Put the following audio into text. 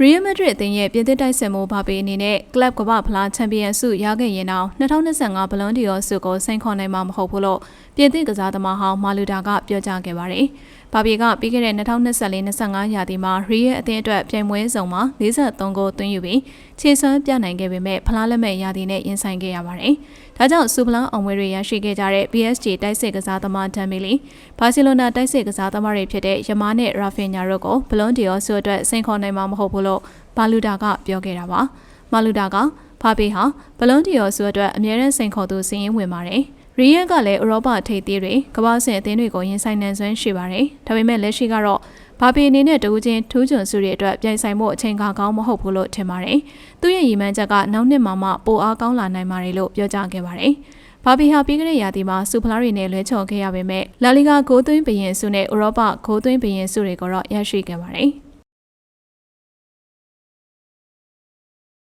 ရီယယ်မက်ဒရစ်အသင်းရဲ့ပြည်သစ်တိုက်စစ်မှုဘာပေအနေနဲ့ကလပ်ကမ္ဘာဖလားချန်ပီယံဆုရခဲ့ရင်တော့2025ဘလွန်ဒီယောဆုကိုစိန်ခေါ်နိုင်မှာမဟုတ်ဘူးလို့ပြည်သစ်ကစားသမားဟောင်းမာလူတာကပြောကြားခဲ့ပါတယ်။ ဘာပေကပြီးခဲ့တဲ့2024-25ရာသီမှာရီယယ်အသင်းအတွက်ပြိုင်ပွဲစုံမှာ43ဂိုးသွင်းယူပြီးခြေစွမ်းပြနိုင်ခဲ့ပေမဲ့ဖလားလက်မဲ့ရာသီနဲ့ရင်ဆိုင်ခဲ့ရပါတယ်။ဒါကြောင့်စူပလန်အောင်ဝဲတွေရရှိခဲ့ကြတဲ့ PSG တိုက်စစ်ကစားသမားဒမ်မီလီဘာစီလိုနာတိုက်စစ်ကစားသမားတွေဖြစ်တဲ့ယမားနဲ့ရာဖင်ညာတို့ကိုဘလွန်ဒီယောဆုအတွက်စိန်ခေါ်နိုင်မှာမဟုတ်ဘူးလို့ဘာလူတာကပြောခဲ့တာပါ။မာလူတာကဖာဘေးဟာဘလွန်ဒီယောဆုအတွက်အမြဲတမ်းစိန်ခေါ်သူစီးရင်ဝင်ပါတယ်။ ရီယက်ကလည်းဥရောပထိပ်သီးတွေကမ္ဘာ့ဆင်အသင်းတွေကိုရင်ဆိုင်နိုင်စွမ်းရှိပါတယ်။ဒါပေမဲ့လက်ရှိကတော့ဘာပီအနေနဲ့တကူချင်းထူးချွန်စုတွေအတွက်ပြိုင်ဆိုင်မှုအချိန်ကာကောင်းမဟုတ်ဘူးလို့ထင်ပါတယ်။သူ့ရဲ့ရည်မှန်းချက်ကနောက်နှစ်မှာမှပိုအားကောင်းလာနိုင်ပါတယ်လို့ပြောကြားခဲ့ပါတယ်။ဘာပီဟာပြီးခဲ့တဲ့ရာသီမှာစူဖလားတွေနဲ့လွဲချော်ခဲ့ရပေမဲ့လာလီဂါဂိုးသွင်းဘရင်စုနဲ့ဥရောပဂိုးသွင်းဘရင်စုတွေကိုတော့ရရှိခဲ့ပါတယ်။